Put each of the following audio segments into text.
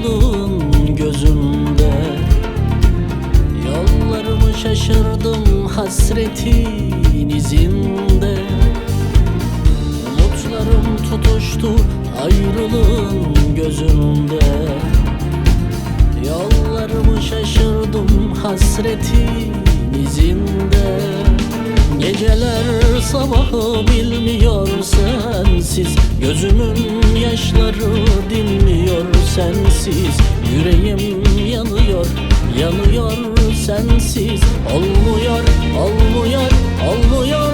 Ayrılığın gözümde. Yollarımı şaşırdım hasretin izinde. Umutlarım tutuştu ayrılığın gözümde Yollarımı şaşırdım hasretin izinde. Geceler sabahı bilmiyor sensiz. Gözümün yaşları dinmiyor sensiz Yüreğim yanıyor, yanıyor sensiz. Olmuyor, olmuyor, olmuyor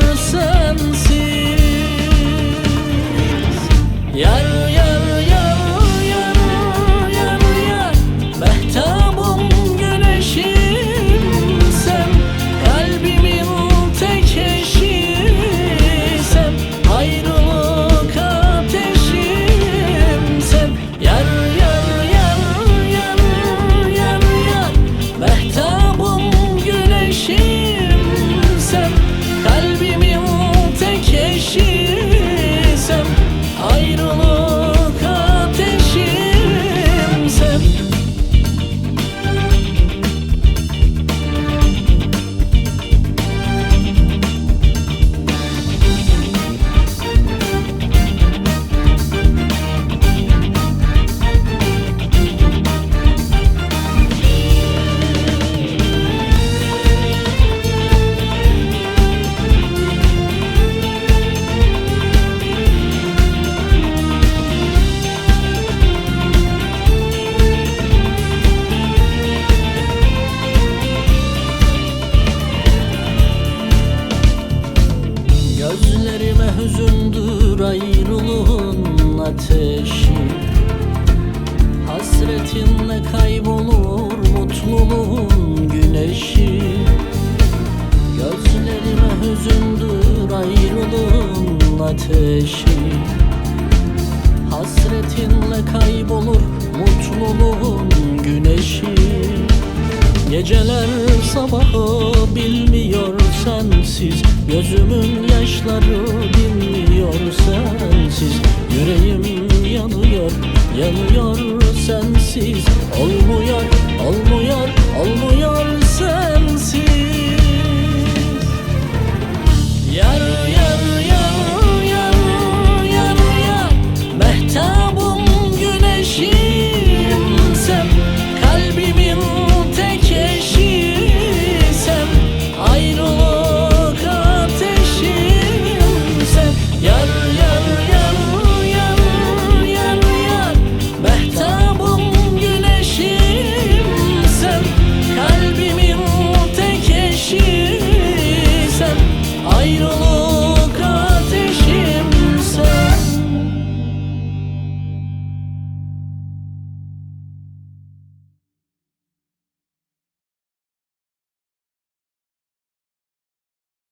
ayrılığın ateşi. Hasretinle kaybolur mutluluğun güneşi. Gözlerime hüzündür ayrılığın ateşi. Hasretinle kaybolur mutluluğun güneşi. Geceler sabahı bilmiyor sensiz Gözümün yaşları dinmiyor